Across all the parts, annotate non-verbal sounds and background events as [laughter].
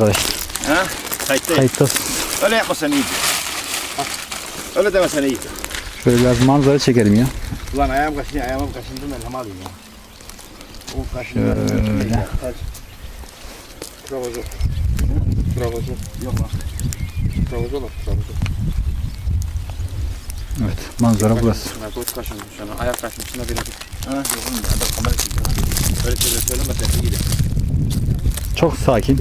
Arkadaşlar Ha? Kayıttayım. kayıttasın. Öyle yapmasan iyiydi. Bak. Öyle demesen iyiydi. Şöyle biraz manzara çekelim ya. Ulan ayağım kaşınıyor, ayağım kaşındı ben hem alayım ya. O kaşınıyor. Şöyle. Travozo. Travozo. Yok lan. Travozo bak, travozo. Evet manzara burası. Narkotik kaşınmış sana. Ayak kaşınmışsına biri. Ha, yok oğlum ya. Dur kamera çekiyor. Öyle şeyler söylemesen iyiydi. Çok sakin.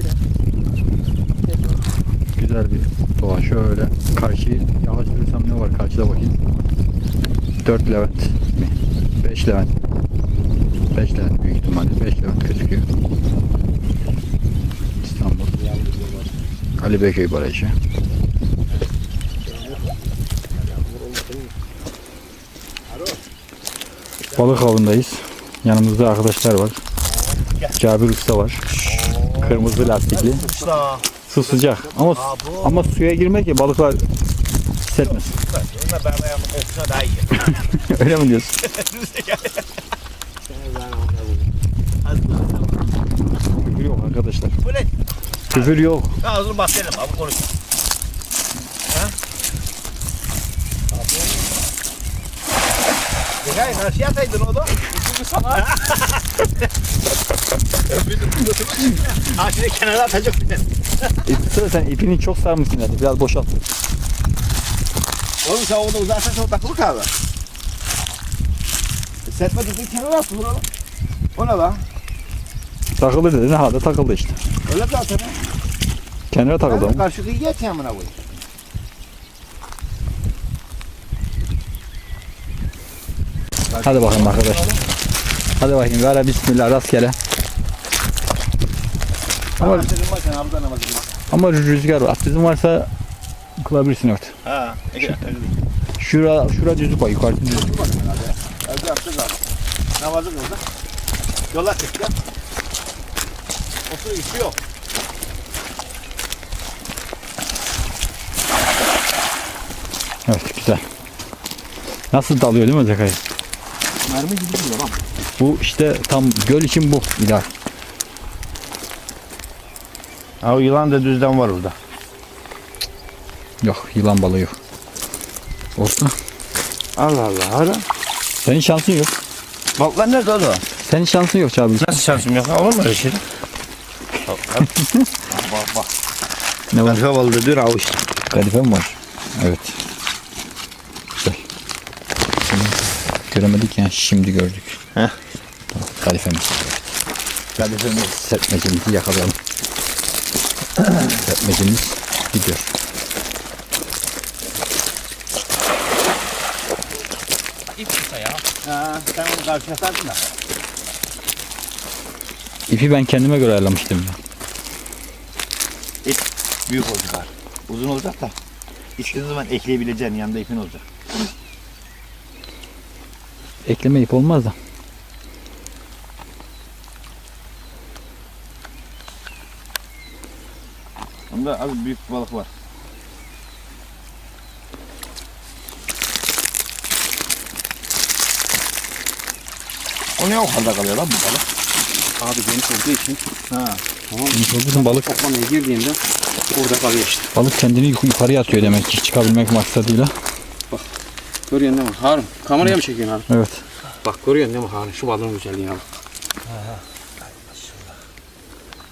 Güzel bir doğa. Şöyle karşıyı yavaştırırsam ne var karşıda bakayım. 4 Levent mi? 5 Levent. 5 Levent büyük ihtimalle. 5 Levent gözüküyor. İstanbul. Ali Beyköy Barajı. Balık avındayız. Yanımızda arkadaşlar var. Cabir Usta var. Kırmızı lastikli. Usta. Su sıcak ama ama suya girmek ya balıklar hissetmesin. Bununla ben ayağımın kokusuna daha iyi. Öyle mi diyorsun? Küfür yok arkadaşlar. Bu ne? Küfür yok. Ağzını bahsedelim abi konuş. Ha? Zekayı karşıya ataydın o da. Üçüncü sana. [laughs] Şimdi kenara atacak sıra sen ipini çok sarmışsın yani. Biraz boşalt. Oğlum sen orada uzarsan çok takılı kalır. E, Sertme tutun kenara at vur oğlum. O ne lan? Takılır dedin ha da takıldı işte. Öyle zaten. ha. Kenara takıldı Ben ama. karşı kıyıya et yamına koy. Hadi bakalım arkadaşlar. Hadi bakayım. Gara bismillah rastgele. Ama- Ama var rüzgar var. Bizim varsa kılabilirsin evet. Ha. Ege. Şura, şura düzlük var. Yukarısı düzlük. Evde yaptık abi. Namazı kıldık. Yola çıktık. O su içiyor. Evet güzel. Nasıl dalıyor değil mi Zekayı? Mermi gibi duruyor lan. Bu işte tam göl için bu ideal. Ha o yılan da düzden var orada. Yok yılan balığı yok. Olsa. Allah Allah. Hala. Senin şansın yok. Balıklar nerede oğlum? Senin şansın yok Çabil. Nasıl şansım yok? Olur mu öyle şey? bak bak bak. Ne var? Kadife balığı diyor avuç. Kadife mi var? Evet. Güzel. Şimdi göremedik ya şimdi gördük. Heh. Tamam, kadifemiz. Kadifemiz. Serpmecimizi yakalayalım. Serpmecimiz gidiyor. İp kısa ya. Ha, sen onu karşıya sardın da. İpi ben kendime göre ayarlamıştım ya. Büyük olacak. Uzun olacak da. İstediğin zaman ekleyebileceğin yanında ipin olacak. Ekleme ip olmaz da. Onda az büyük bir balık var. O ne o kadar kalıyor lan bu balık? Abi geniş olduğu için Ha. Bizim balık toplamaya girdiğinde burada kalıyor işte. balık kendini yuk- yukarıya atıyor demek ki çıkabilmek maksadıyla. Görüyorsun değil mi? Harun. Kameraya mı çekiyorsun Harun? Evet. Bak görüyorsun değil mi Harun? Şu balığın güzelliğine bak.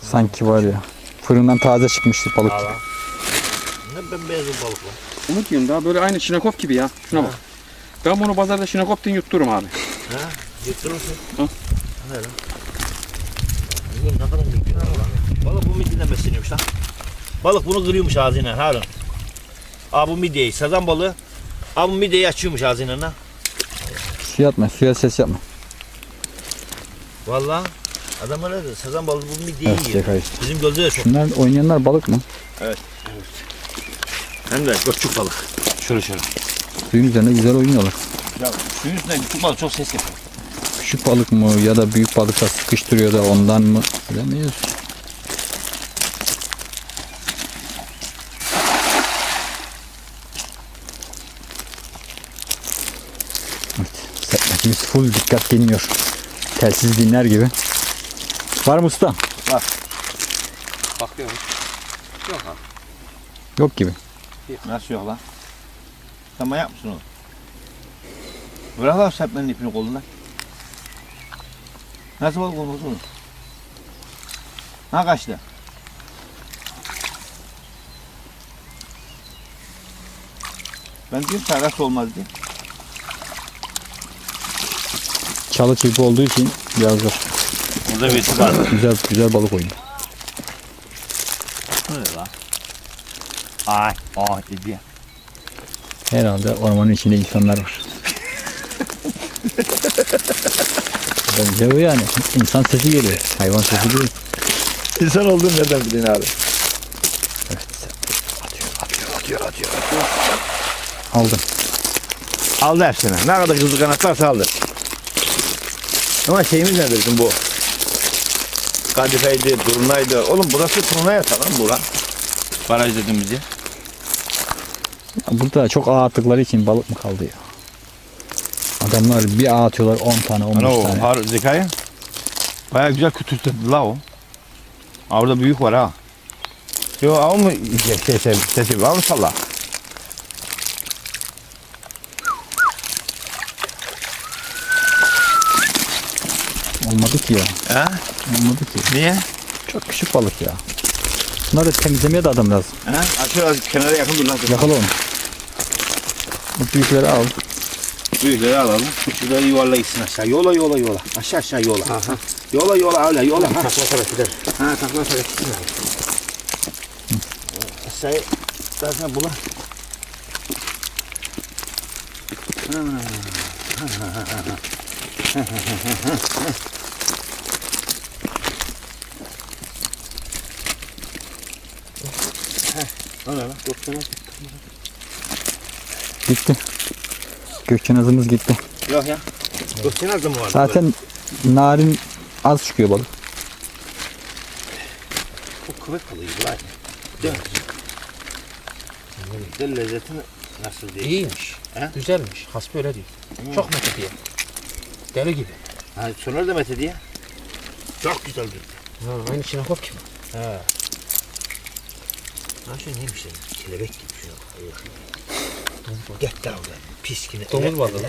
Sanki var ya. Fırından taze çıkmıştı balık. Ne bembeyaz bir balık var. Onu diyorum daha böyle aynı şinekop gibi ya. Şuna bak. Ben bunu pazarda şinekop diye yuttururum abi. Yutturursun. Hı. Ne lan? Bu ne kadar büyük bir balık lan. Balık bu midyeden besleniyormuş lan. Balık bunu kırıyormuş ağzıyla Harun. Aa bu midyeyi, sazan balığı. Aa bu midyeyi açıyormuş ağzıyla lan. Suya atma, suya ses yapma. Valla. Adam öyle. Sazan balığı bu midyeyi Evet, yiyor. Zekayı. Bizim gölde de çok. Şunlar oynayanlar balık mı? Hem de göçük balık. Şöyle şöyle. Suyun üzerinde güzel oynuyorlar. Ya suyun üstünde küçük balık çok ses yapıyor. Küçük balık mı ya da büyük balıkla sıkıştırıyor da ondan mı bilemeyiz. Evet, sepetimiz full dikkat dinliyor. Telsiz dinler gibi. Var mı usta? Bakıyorum. Yok ha. Yok gibi. Nasıl yok lan? Sen manyak mısın oğlum? Bırak lan serpmenin ipini kolundan. Nasıl balık olmaz oğlum? Ha kaçtı? Ben diyorum nasıl olmaz diye. Çalı çırpı olduğu için biraz zor. Burada birisi var. Güzel güzel balık oyunu. Ne lan? Ay, ay dedi. Herhalde ormanın içinde insanlar var. Bence o yani. İnsan sesi geliyor. Hayvan sesi değil. İnsan olduğunu nereden bilin abi? Atıyor, atıyor, atıyor, atıyor. Aldım. Aldı hepsini. Ne kadar kızıl kanat varsa aldı. Ama şeyimiz nedir bizim bu? Kadifeydi, turnaydı. Oğlum burası turna yatağı lan bura. Baraj dediğimiz yer. Burada çok ağ attıkları için balık mı kaldı ya? Adamlar bir ağ atıyorlar 10 tane 15 Ana o tane. har zekayı. Baya güzel kütürtürdü la o. Aa, Orada büyük var ha. Yo av mı şey, şey, şey sesi var mı salla? Olmadı ki ya. He? Olmadı ki. Niye? Çok küçük balık ya. Bunları temizlemeye de adam lazım. He? Açıyor kenara yakın dur lan. Yakala onu. Bu büyükleri al. Büyükleri alalım. Şurada yuvarla gitsin aşağı. Yola yola yola. Aşağı aşağı yola. Yola yola öyle yola. Ha. Takla tarak gider. Ha takla gitsin abi. Aşağıya zaten bula. O ne lan? Doktora. Gitti. Gitti. Yok ya. Doktora nerede mi vardı? Zaten narin az çıkıyor balık. Bu kuvvet kalıyor Ibrahim. Değil mi? Bir de lezzetini nasıl değil? İyiymiş. He? Güzelmiş. Hasbi öyle diyor. Çok mete diye. Deli gibi. Ha, Soner de Mete diye. Çok güzel bir. Ha, aynı Şinakop gibi. Ha. Ha şu neymiş senin? Kelebek gibi bak. Hayır. Gel gel oraya. Pis. Domuz vardı lan.